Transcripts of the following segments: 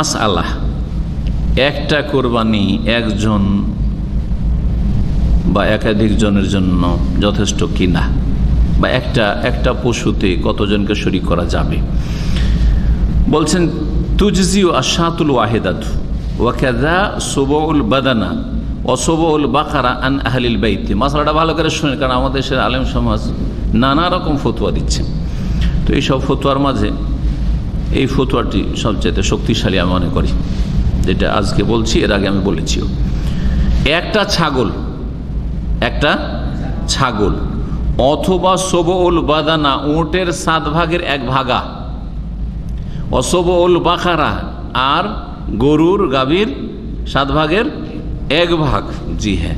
মাস আল্লাহ একটা কোরবানি একজন বা একাধিক জনের জন্য যথেষ্ট কিনা? বা একটা একটা পশুতে কতজনকে শরিক করা যাবে? বলছেন তুজিও আশাতুল ওয়াহেদাত ওয়াকাদা সুবউল বাদানা অসবউল বাকারা আন আহলিল বাইতে। মশলাটা ভালো করে শুনে কারণ আমাদের দেশের আলেম সমাজ নানা রকম ফতুয়া দিচ্ছে। তো এইসব ফতুয়ার মাঝে এই ফতুয়াটি সবচেয়ে শক্তিশালী আমি মনে করি। যেটা আজকে বলছি, এর আগে আমি বলেছিও। একটা ছাগল একটা ছাগল, অথবা সোবউল বাদানা, উটের সাত ভাগের এক ভাগা। অসবউল বাখারা আর গরুর গাভীর সাত ভাগের এক ভাগ। জি হ্যাঁ।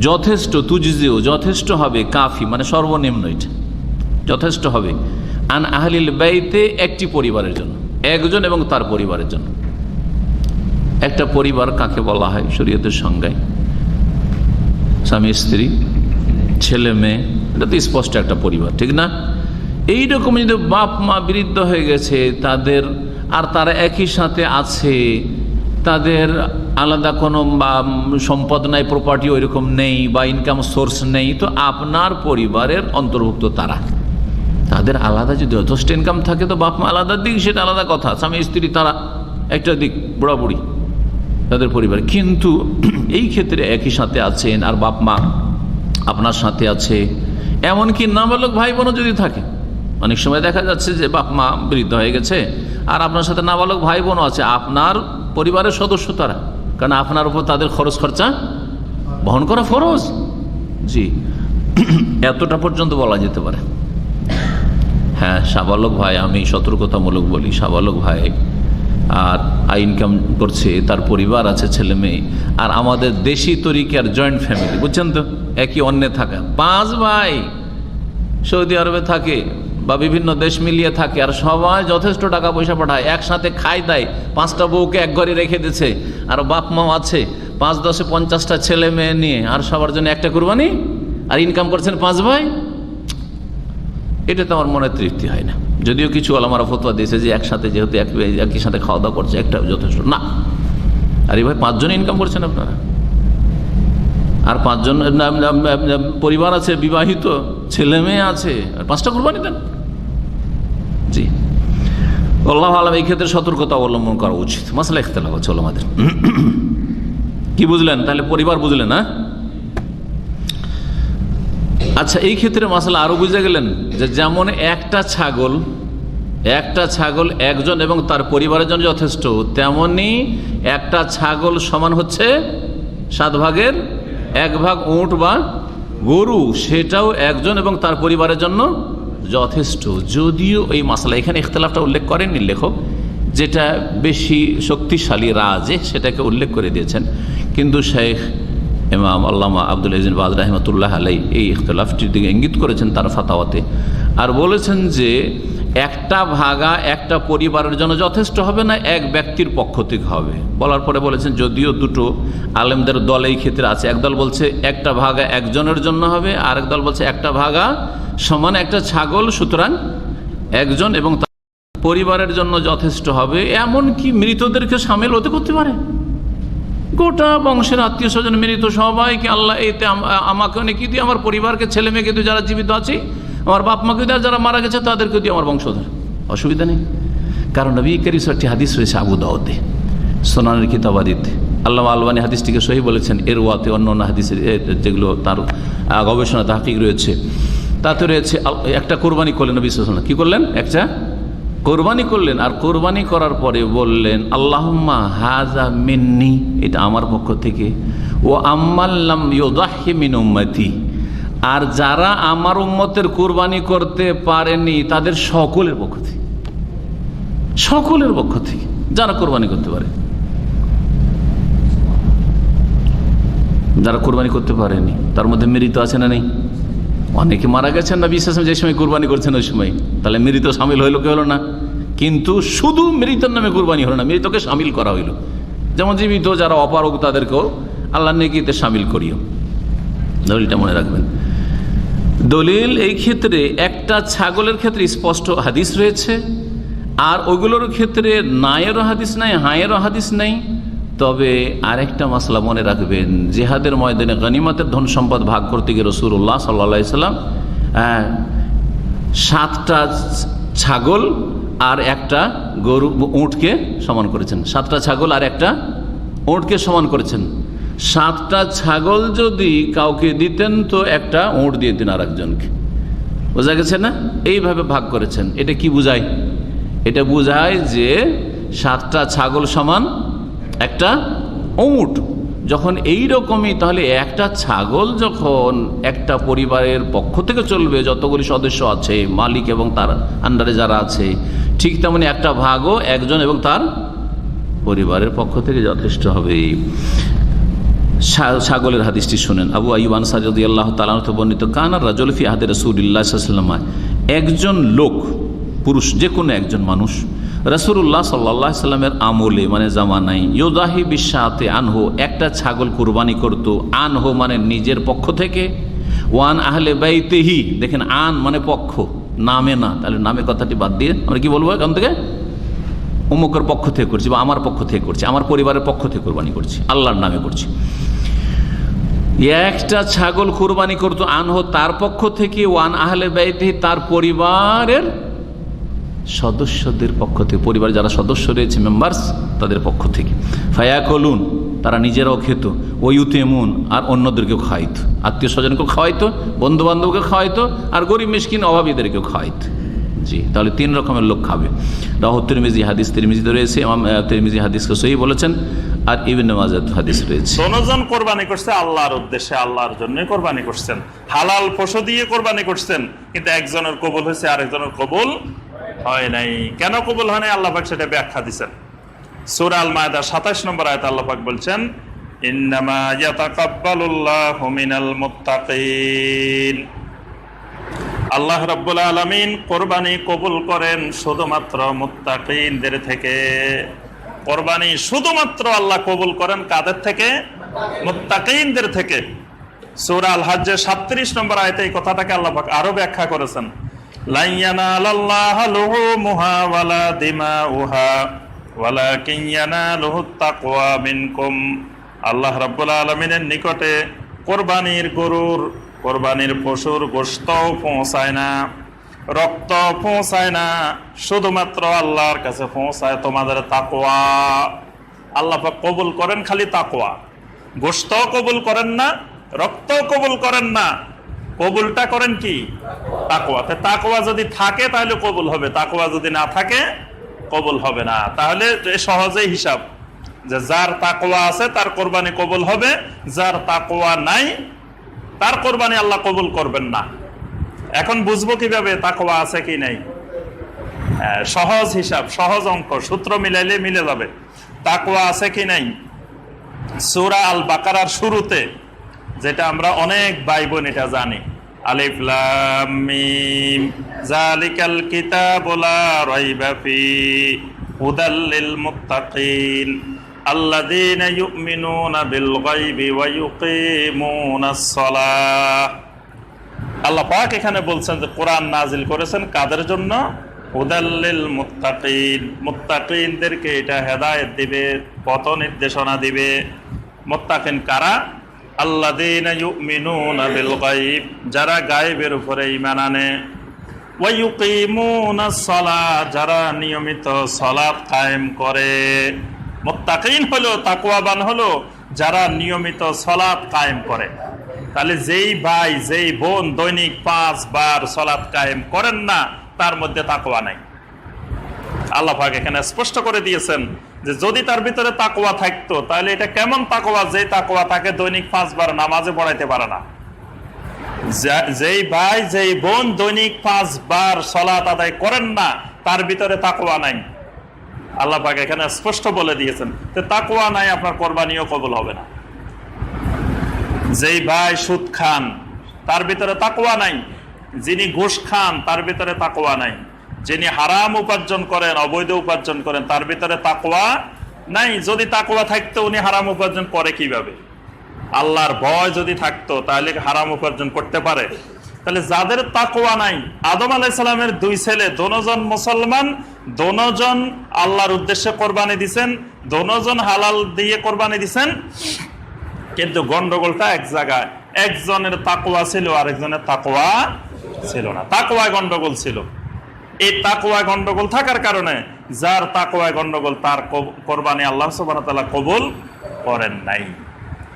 যথেষ্ট তুজিও যথেষ্ট হবে, কাফি মানে সর্বনিম্ন এটা। যথেষ্ট হবে। আন আহলিল ব্যয়তে একটি পরিবারের জন্য, একজন এবং তার পরিবারের জন্য। একটা পরিবার কাকে বলা হয়? শরীয়তের সংজ্ঞায়। স্বামী, স্ত্রী, ছেলে, মেয়ে, এটা তো স্পষ্ট একটা পরিবার, ঠিক না? এইরকম যদি বাপ, মা বৃদ্ধ হয়ে গেছে, তাদের আর তারা একই সাথে আছে, তাদের আলাদা কোনো বা সম্পদ নাই প্রপার্টি ওইরকম নেই বা ইনকাম সোর্স নেই, তো আপনার পরিবারের অন্তর্ভুক্ত তারা। তাদের আলাদা যদি যথেষ্ট ইনকাম থাকে তো বাপ মা আলাদা দিক, সেটা আলাদা কথা। স্বামী, স্ত্রী, তারা একটা দিক, বুড়াবুড়ি তাদের পরিবার। কিন্তু এই ক্ষেত্রে একই সাথে আছেন আর বাপ মা আপনার সাথে আছে। এমনকি নাবালক ভাই বোনও যদি থাকে, অনেক সময় দেখা যাচ্ছে যে বাপ মা বৃদ্ধ হয়ে গেছে আর আপনার সাথে নাবালক ভাই বোনও আছে। আপনার পরিবারের সদস্য তারা, কারণ আপনার উপর তাদের খরচ খরচা বহন করা ফরজ। জি, এতটা পর্যন্ত বলা যেতে পারে। হ্যাঁ সাবালক ভাই, আমি সতর্কতামূলক বলি, সাবালক ভাই, আর ইনকাম করছে, তার পরিবার আছে, ছেলে মেয়ে, আর আমাদের দেশি তরিকার জয়েন্ট ফ্যামিলি বুঝছেন তো? একই অন্যে থাকা। পাঁচ ভাই, সৌদি আরবে থাকে বা বিভিন্ন দেশ মিলিয়ে থাকে, আর সবাই যথেষ্ট টাকা পয়সা পাঠায়, একসাথে খাই দেয় পাঁচটা বউকে এক ঘরে রেখে দিচ্ছে আর বাপ মাও আছে, পাঁচ, দশে পঞ্চাশটা ছেলে মেয়ে নিয়ে, আর সবার জন্য একটা কুরবানি, আর ইনকাম করছেন পাঁচ ভাই? এটা তো আমার মনে তৃপ্তি হয় না। যদিও কিছু আলামারা ফতোয়া দিয়েছে যে একসাথে যেহেতু এক একই সাথে খাওয়া দাওয়া করছে, একটা যথেষ্ট। না। আরে ভাই পাঁচজন ইনকাম করছেন আপনারা? আর পাঁচজন পরিবার আছে, বিবাহিত, ছেলে মেয়ে আছে, আর পাঁচটা কোরবানি দেন। জি। আল্লাহ আলম এই ক্ষেত্রে সতর্কতা অবলম্বন করা উচিত। মশলা ইখতলাফ আছে আমাদের কি বুঝলেন? তাহলে পরিবার বুঝলেন না আচ্ছা এই ক্ষেত্রে মশলা আরও বুঝে গেলেন যে যেমন একটা ছাগল একটা ছাগল একজন এবং তার পরিবারের জন্য যথেষ্ট, তেমনি একটা ছাগল সমান হচ্ছে সাত ভাগের এক ভাগ উঁট বা গরু, সেটাও একজন এবং তার পরিবারের জন্য যথেষ্ট। যদিও এই মশলা এখানে ইখতলাফটা উল্লেখ করেননি লেখক, যেটা বেশি শক্তিশালী, রাজে সেটাকে উল্লেখ করে দিয়েছেন। কিন্তু শেখ ইমাম আল্লামা আব্দুল ইজিন বাজ রাহমতুল্লাহ আলাই এই ইখতলাফটির দিকে ইঙ্গিত করেছেন তার ফাতাওয়াতে। আর বলেছেন যে একটা ভাগা একটা পরিবারের জন্য যথেষ্ট হবে না, এক ব্যক্তির পক্ষ থেকে হবে। বলার পরে বলেছেন, যদিও দুটো আলেমদের দল এই ক্ষেত্রে আছে। একদল বলছে একটা ভাগা একজনের জন্য হবে আর দল বলছে একটা ভাগা সমান একটা ছাগল, সুতরাং একজন এবং পরিবারের জন্য যথেষ্ট হবে এমন কি মৃতদেরকে সামিল হতে করতে পারে। গোটা বংশের আত্মীয় স্বজন মৃত সবাইকে আল্লাহ এতে আমাকে অনেক দিয়ে আমার পরিবারকে, ছেলে মেয়েকে দিয়ে যারা জীবিত আছে, আমার বাপ মাকে দিয়ে যারা মারা গেছে, তাদেরকে দিয়ে আমার বংশধর। অসুবিধা নেই। কারণ নবী করিস একটি হাদিস রয়েছে আবু দাউদে, সোনানের কিতাবাদিতে আল্লাহ আলবানী হাদিসটিকে সহি বলেছেন, এর ওয়াতে অন্য অন্য হাদিসের যেগুলো তার গবেষণা, তাহকিক রয়েছে। তাতে রয়েছে একটা কোরবানি করলেন নবী কি করলেন? একটা কোরবানি করলেন আর কোরবানি করার পরে বললেন, আল্লাহম্মা হাজা মিন্নি এটা আমার পক্ষ থেকে ও আম্মাল্লাম ইয়োদাহি মিন উম্মতি আর যারা আমার উম্মতের কোরবানি করতে পারেনি, তাদের সকলের পক্ষ থেকে, সকলের পক্ষ থেকে যারা কোরবানি করতে পারে, যারা কোরবানি করতে পারেনি, তার মধ্যে মৃত আছে না নেই? অনেকে মারা গেছেন না বিশ্বাস যে সময় কোরবানি করছেন ওই সময়। তাহলে মৃত সামিল হইল কি হলো না? কিন্তু শুধু মৃতের নামে কোরবানি হলো না, মৃতকে সামিল করা হইল। যেমন জীবিত যারা অপারক তাদেরকেও আল্লাহ নেকিতে সামিল করিও। দলিলটা মনে রাখবেন। দলিল এই ক্ষেত্রে একটা ছাগলের ক্ষেত্রে স্পষ্ট হাদিস রয়েছে, আর ওগুলোর ক্ষেত্রে নায়েরও হাদিস নাই, হায়েরও হাদিস নাই। তবে আরেকটা মশলা মনে রাখবেন জেহাদের ময়দানে গনিমতের ধন সম্পদ ভাগ করতে গিয়ে রসুল্লাহ সাল্লা সাল্লাম আহ, সাতটা ছাগল আর একটা গরু উঁটকে সমান করেছেন। সাতটা ছাগল আর একটা উঁটকে সমান করেছেন। সাতটা ছাগল যদি কাউকে দিতেন তো একটা উঁট দিয়ে দিন আর একজনকে বোঝা গেছে না? এইভাবে ভাগ করেছেন। এটা কি বুঝায়? এটা বুঝায় যে সাতটা ছাগল সমান একটা উঁট। যখন এই রকমই, তাহলে একটা ছাগল যখন একটা পরিবারের পক্ষ থেকে চলবে, যতগুলি সদস্য আছে, মালিক এবং তার আন্ডারে যারা আছে, ঠিক তেমনি একটা ভাগও একজন এবং তার পরিবারের পক্ষ থেকে যথেষ্ট হবে। ছাগলের হাদিসটি শুনেন। আবু আইবান সাজদি আল্লাহ তালাতে বর্ণিত কানার রাজলফি আহাদের রসুল্লাহ একজন লোক, পুরুষ যে কোনো একজন মানুষ রসুল্লাহ সাল্লাহ সাল্লামের আমলে মানে জামানাই ইয়োদাহি বিশ্বাতে আনহো, একটা ছাগল কুরবানি করত। আনহো মানে নিজের পক্ষ থেকে, ওয়ান আহলে বাইতেহি, দেখেন আন মানে পক্ষ, নামে না, তাহলে নামে কথাটি বাদ দিয়ে আমরা কি বলব এখান থেকে? অমুকের পক্ষ থেকে করছি বা আমার পক্ষ থেকে করছি, আমার পরিবারের পক্ষ থেকে কোরবানি করছি, আল্লাহর নামে করছি। একটা ছাগল কুরবানি করতো আনহ তার পক্ষ থেকে, ওয়ান আহলে ব্যয়তে তার পরিবারের সদস্যদের পক্ষ থেকে পরিবার যারা সদস্য রয়েছে মেম্বার্স তাদের পক্ষ থেকে। ফায়া কলুন তারা নিজেরাও খেত। ওয়ুতে এমন আর অন্যদেরকেও খাওয়াইতো। আত্মীয় স্বজনকেও খাওয়াইতো বন্ধু বান্ধবকে খাওয়াইতো, আর গরিব মিসকিন, অভাবীদেরকেও খাওয়াইতো। জি, তাহলে তিন রকমের লোক খাবে। রাহ, তিরমিজি, হাদিস তিরমিজিতে রয়েছে তিরমিজি হাদিসকে সহি বলেছেন, আর ইবিন মাজাদ হাদিস রয়েছে। দনজন কোরবানি করছে আল্লাহর উদ্দেশ্যে, আল্লাহর জন্য কোরবানি করছেন। হালাল পশু দিয়ে কোরবানি করছেন, কিন্তু একজনের কবুল হয়েছে, আরেকজনের কবুল হয় নাই। কেন কবুল হয় নাই? আল্লাহ সেটা ব্যাখ্যা দিচ্ছেন সূরা আল মায়দা 27 নম্বর আয়াতে আল্লাহ পাক বলছেন আল্লাহ রাব্বুল আলামিন কোরবানি কবুল করেন শুধুমাত্র মুত্তাকিনদের থেকে। কোরবানি শুধুমাত্র আল্লাহ কবুল করেন কাদের থেকে? মুত্তাকিনদের থেকে। সূরা আল 37 নম্বর আয়াতে এই কথাটাকে আল্লাহ পাক আরও ব্যাখ্যা করেছেন। আল্লাহ রাব্বুল আলামিনের নিকটে কোরবানির গরুর, কোরবানির পশুর গোস্ত পৌঁছায় না রক্ত পৌঁছায় না, শুধুমাত্র আল্লাহর কাছে পৌঁছায় তোমাদের তাকোয়া আল্লাহ কবুল করেন খালি তাকোয়া গোশত কবুল করেন না রক্ত কবুল করেন না কবুলটা করেন কি? তাকওয়া। তা তাকওয়া যদি থাকে তাহলে কবুল হবে। তাকওয়া যদি না থাকে কবুল হবে না। তাহলে সহজেই হিসাব। যে যার তাকওয়া আছে তার কোরবানি কবুল হবে। যার তাকওয়া নাই তার কোরবানি আল্লাহ কবুল করবেন না। এখন বুঝব কীভাবে তাকওয়া আছে কি নাই। হ্যাঁ, সহজ হিসাব সহজ অঙ্ক সূত্র মিলাইলে মিলে যাবে। তাকওয়া আছে কি নাই? সূরা আল বাকারার শুরুতে যেটা আমরা অনেক ভাই বোন এটা জানি। আলিফ মিম। আল্লাহ পাক এখানে বলছেন যে কোরআন নাজিল করেছেন কাদের জন্য? হুদাল্লিল মুত্তাকিন। মুত্তাকিনদেরকে এটা হেদায়েত দিবে পথ নির্দেশনা দিবে। মুত্তাকিন কারা? ইউমিনুনা বিল গায়ব, যারা গায়েবের উপরে ঈমান আনে। ওয়া ইউকিমুনাস সালাহ যারা নিয়মিত সালাত কায়েম করে। মুত্তাকিন হলো, তাকওয়াবান হলো, যারা নিয়মিত সালাত কায়েম করে। তাহলে যেই ভাই, যেই বোন দৈনিক পাঁচ বার সলাৎ কায়েম করেন না, তার মধ্যে তাকওয়া নাই। আল্লাহ এখানে স্পষ্ট করে দিয়েছেন যে যদি তার ভিতরে তাকোয়া থাকতো, তাহলে এটা কেমন তাকোয়া যে তাকওয়া তাকে দৈনিক পাঁচবার নামাজে পড়াইতে পারে না। যেই ভাই, যেই বোন দৈনিক পাঁচবার সলাৎ আদায় করেন না, তার ভিতরে তাকওয়া নাই। আল্লাহ পাক এখানে স্পষ্ট বলে দিয়েছেন যে তাকওয়া নাই, আপনার কোরবানিও কবুল হবে না। যেই ভাই সুদ খান, তার ভিতরে তাকওয়া নাই। যিনি ঘুষ খান, তার ভিতরে তাকওয়া নাই। যিনি হারাম উপার্জন করেন, অবৈধ উপার্জন করেন, তার ভিতরে তাকওয়া নাই। যদি তাকওয়া থাকতো, উনি হারাম উপার্জন করে কীভাবে? আল্লাহর ভয় যদি থাকতো, তাহলে হারাম উপার্জন করতে পারে। তাহলে যাদের তাকোয়া নাই, আদম আলাইসালামের দুই ছেলে, দোনোজন মুসলমান, দোনোজন আল্লাহর উদ্দেশ্যে কোরবানি দিছেন, দোনোজন হালাল দিয়ে কোরবানি দিছেন। কিন্তু গন্ডগোলটা এক জায়গায়। একজনের তাকোয়া ছিল, আরেকজনের তাকোয়া ছিল না। তাকোয়ায় গন্ডগোল ছিল। এই তাকোয়া গন্ডগোল থাকার কারণে যার তাকোয়ায় গন্ডগোল তার কোরবানি আল্লাহ তাআলা কবুল করেন নাই।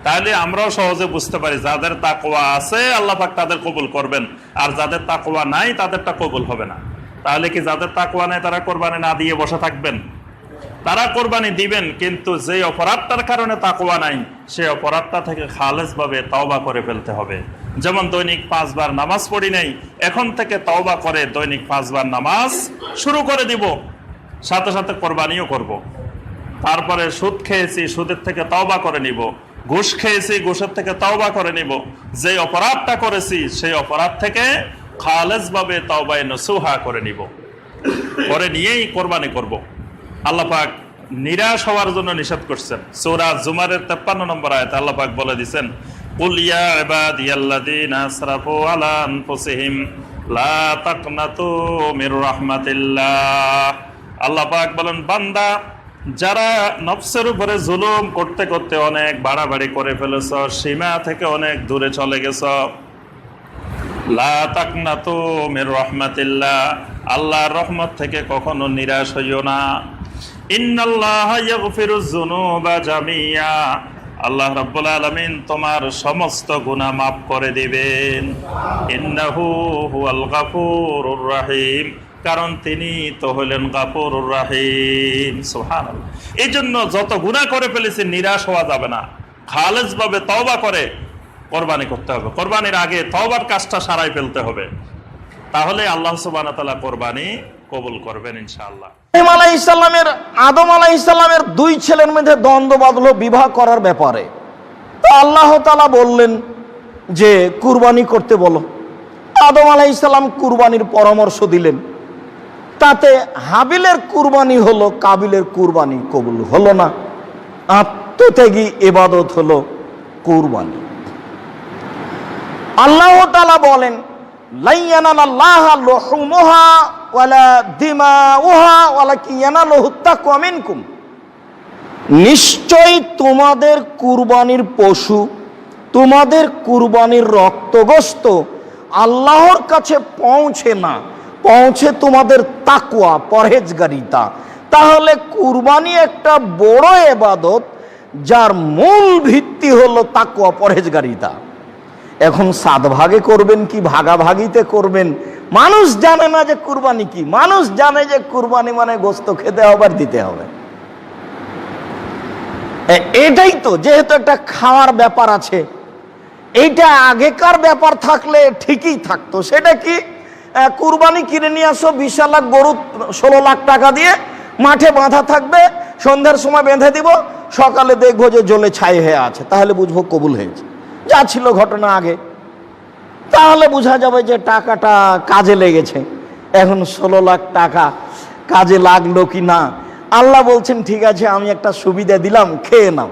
তাহলে আমরাও সহজে বুঝতে পারি যাদের তাকোয়া আছে, আল্লাহ পাক তাদের কবুল করবেন। আর যাদের তাকোয়া নাই, তাদেরটা কবুল হবে না। তাহলে কি যাদের তাকোয়া নাই, তারা কোরবানি না দিয়ে বসে থাকবেন? তারা কোরবানি দিবেন, কিন্তু যে অপরাধটার কারণে তাকোয়া নাই, সেই অপরাধটা থেকে খালেজ ভাবে তওবা করে ফেলতে হবে। যেমন দৈনিক পাঁচবার নামাজ পড়ি নাই, এখন থেকে তওবা করে দৈনিক পাঁচবার নামাজ শুরু করে দিব। সাথে সাথে কোরবানিও করব। তারপরে সুদ খেয়েছি, সুদের থেকে তওবা করে নিব। ঘুষ খেয়েছি, ঘুষের থেকে তওবা করে নিব। যে অপরাধটা করেছি, সেই অপরাধ থেকে খালেজ ভাবে তওবায় নসুহা করে নিব। করে নিয়েই কোরবানি করব। আল্লাহ পাক নিরাশ হওয়ার জন্য নিষেধ করছেন। সূরা জুমারের 53 নম্বর আয়াত আল্লাহ পাক মির আল্লাহ বান্দা, যারা জুলুম করতে করতে অনেক বাড়াবাড়ি করে ফেলেছ, সীমা থেকে অনেক দূরে চলে গেছ। লা তাকনাতু মির রাহমাতিল্লাহ, আল্লাহর রহমত থেকে কখনো নিরাশ হইও না। ইন্নাল্লাহ জামিয়া। আল্লাহ রাব্বুল আলামিন তোমার সমস্ত গুনাহ মাফ করে দিবেন। রহিম। কারণ তিনি তো হলেন গাফুরুর রাহিম। সুবহানাল্লাহ। এই জন্য যত গুনাহ করে ফেলেছে নিরাশ হওয়া যাবে না। খালেজ ভাবে তওবা করে কোরবানি করতে হবে। কোরবানির আগে তওবার কাজটা সারাই ফেলতে হবে। তাহলে আল্লাহ সুবহানাহু ওয়া তাআলা কোরবানি কবুল করবেন ইনশাআল্লাহ। ইব্রাহিম আলাই ইসলামের আদম আলাই ইসলামের দুই ছেলের মধ্যে দ্বন্দ্ব বাঁধলো বিবাহ করার ব্যাপারে। তো আল্লাহ তালা বললেন যে, কুরবানি করতে বলো। আদম আলাই ইসলাম কুরবানির পরামর্শ দিলেন। তাতে হাবিলের কুরবানি হলো, কাবিলের কুরবানি কবুল হলো না। আত্মত্যাগী এবাদত হলো কুরবানি। আল্লাহ তালা বলেন নিশ্চয় তোমাদের কুরবানির পশু, তোমাদের কুরবানির রক্তগোস্ত আল্লাহর কাছে পৌঁছে না, পৌঁছে তোমাদের তাকুয়া পরহেজগারিতা। তাহলে কুরবানি একটা বড় এবাদত, যার মূল ভিত্তি হলো তাকুয়া পরহেজগারিতা। এখন সাত ভাগে করবেন কি? ভাগাভাগিতে করবেন। মানুষ জানে না যে কুরবানি কি। মানুষ জানে যে কুরবানি মানে গোস্ত খেতে হবে দিতে হবে। এটাই তো, যেহেতু একটা খাওয়ার ব্যাপার আছে। এইটা আগেকার ব্যাপার থাকলে ঠিকই থাকতো। সেটা কি? কুরবানি কিনে নিয়ে আসো, বিশ লাখ গরু, ষোলো লাখ টাকা দিয়ে মাঠে বাঁধা থাকবে, সন্ধ্যার সময় বেঁধে দিব, সকালে দেখব যে জলে ছাই হয়ে আছে। তাহলে বুঝব কবুল হয়েছে। যা ছিল ঘটনা আগে। তাহলে বোঝা যাবে যে টাকাটা কাজে লেগেছে। এখন ষোলো লাখ টাকা কাজে লাগল কি না? আল্লাহ বলছেন, ঠিক আছে, আমি একটা সুবিধা দিলাম, খেয়ে নাও।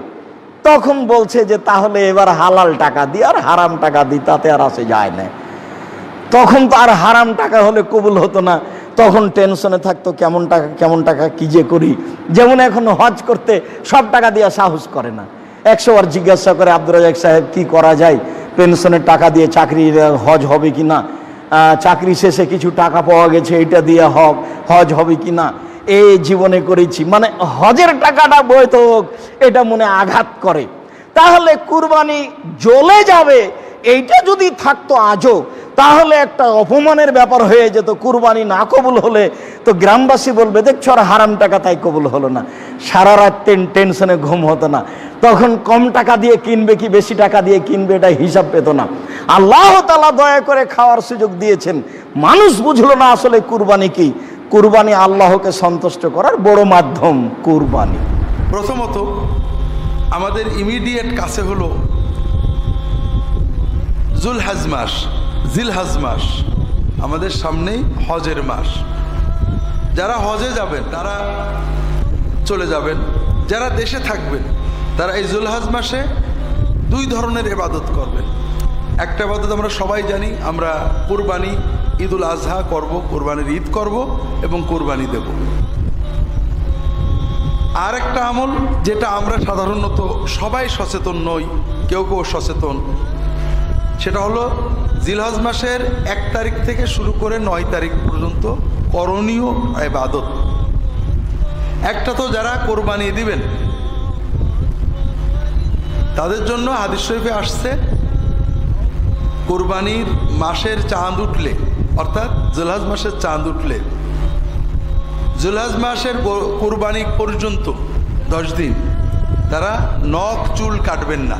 তখন বলছে যে, তাহলে এবার হালাল টাকা দিই আর হারাম টাকা দিই তাতে আর আসে যায় না। তখন তো আর হারাম টাকা হলে কবুল হতো না। তখন টেনশনে থাকতো, কেমন টাকা কেমন টাকা, কি যে করি? যেমন এখন হজ করতে সব টাকা দিয়ে সাহস করে না। একশো বার জিজ্ঞাসা করে আব্দুর রাজাক সাহেব, কি করা যায়? পেনশনের টাকা দিয়ে চাকরি হজ হবে কি না? চাকরি শেষে কিছু টাকা পাওয়া গেছে, এটা দিয়ে হক, হজ হবে কি না? এই জীবনে করেছি। মানে হজের টাকাটা বৈধ হোক, এটা মনে আঘাত করে। তাহলে কুরবানি জ্বলে যাবে, এইটা যদি থাকতো আজও তাহলে একটা অপমানের ব্যাপার হয়ে যেত। কুরবানি না কবুল হলে তো গ্রামবাসী বলবে, দেখছ আর হারাম টাকা তাই কবুল হলো না। সারা রাত টেন- টেনশনে ঘুম হতো না। তখন কম টাকা দিয়ে কিনবে কি, বেশি টাকা দিয়ে কিনবে এটা হিসাব পেত না। আল্লাহ তালা দয়া করে খাওয়ার সুযোগ দিয়েছেন। মানুষ বুঝলো না আসলে কুরবানি কি। কুরবানি আল্লাহকে সন্তুষ্ট করার বড় মাধ্যম কুরবানি। প্রথমত, আমাদের ইমিডিয়েট কাছে হলো জুলহাজ মাস। জিলহাজ মাস, আমাদের সামনেই হজের মাস। যারা হজে যাবেন, তারা চলে যাবেন, যারা দেশে থাকবেন, তারা এই জুলহাজ মাসে দুই ধরনের এবাদত করবেন। একটা পদ্ধতি আমরা সবাই জানি, আমরা কোরবানি, ঈদুল আজহা করব, কোরবানির ঈদ করব এবং কোরবানি দেব। আর একটা আমল, যেটা আমরা সাধারণত সবাই সচেতন নই, কেউ কেউ সচেতন সেটা হলো জিলহজ মাসের এক তারিখ থেকে শুরু করে নয় তারিখ পর্যন্ত করণীয় এবাদত একটা তো যারা কোরবানি দিবেন, তাদের জন্য হাদিস শরীফে আসছে, কোরবানির মাসের চাঁদ উঠলে, অর্থাৎ জুলহাজ মাসের চাঁদ উঠলে, জুলহাজ মাসের কোরবানি পর্যন্ত দশ দিন, তারা নখ চুল কাটবেন না।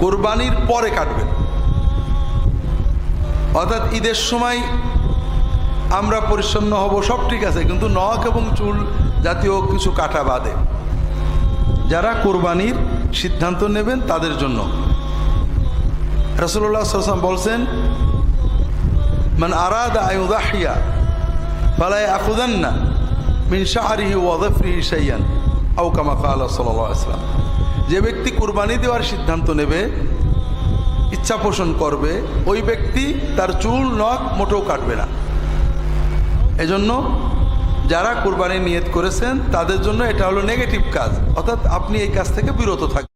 কোরবানির পরে কাটবেন। অর্থাৎ ঈদের সময় আমরা পরিচ্ছন্ন হব, সব ঠিক আছে, কিন্তু নখ এবং চুল জাতীয় কিছু কাটা বাদে। যারা কোরবানির সিদ্ধান্ত নেবেন তাদের জন্য। রসুল্লাহ সাল্লাম বলছেন, মান আরাদ আয়ুদাহিয়া ফালাই আকুদান্না মিন শাহরিহি ওয়াদফরিহি শাইয়ান আউ কামা কালা সাল্লাহ আসলাম যে ব্যক্তি কুরবানি দেওয়ার সিদ্ধান্ত নেবে, ইচ্ছা পোষণ করবে, ওই ব্যক্তি তার চুল, নখ মোটেও কাটবে না। এজন্য যারা কুরবানি নিয়ত করেছেন, তাদের জন্য এটা হলো নেগেটিভ কাজ। অর্থাৎ আপনি এই কাজ থেকে বিরত থাকবেন।